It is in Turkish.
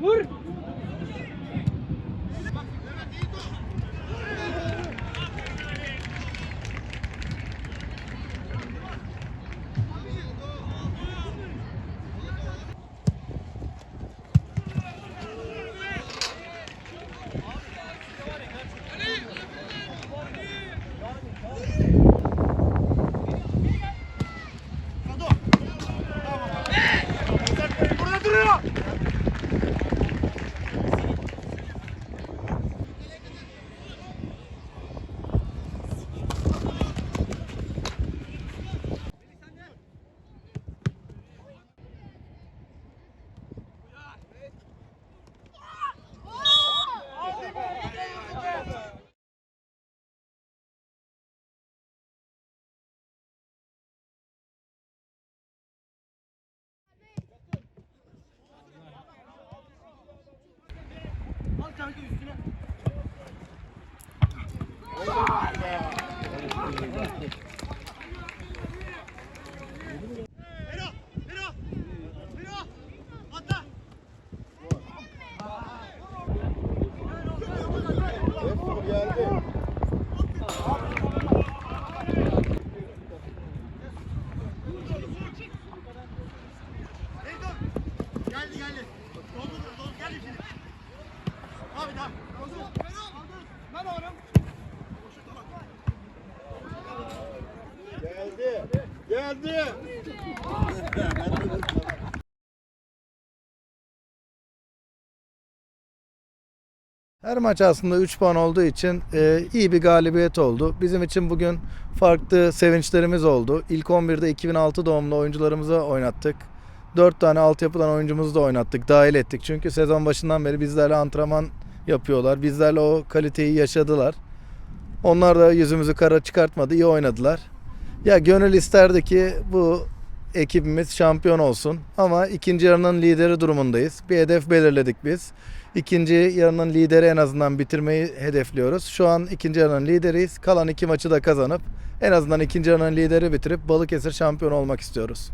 vur. Kanka üstüne. Bero, Geldi. Her maç aslında 3 puan olduğu için e, iyi bir galibiyet oldu. Bizim için bugün farklı sevinçlerimiz oldu. İlk 11'de 2006 doğumlu oyuncularımızı oynattık. 4 tane altyapıdan oyuncumuzu da oynattık, dahil ettik. Çünkü sezon başından beri bizlerle antrenman yapıyorlar. Bizlerle o kaliteyi yaşadılar. Onlar da yüzümüzü kara çıkartmadı, iyi oynadılar. Ya gönül isterdi ki bu ekibimiz şampiyon olsun. Ama ikinci yarının lideri durumundayız. Bir hedef belirledik biz. İkinci yarının lideri en azından bitirmeyi hedefliyoruz. Şu an ikinci yarının lideriyiz. Kalan iki maçı da kazanıp en azından ikinci yarının lideri bitirip Balıkesir şampiyon olmak istiyoruz.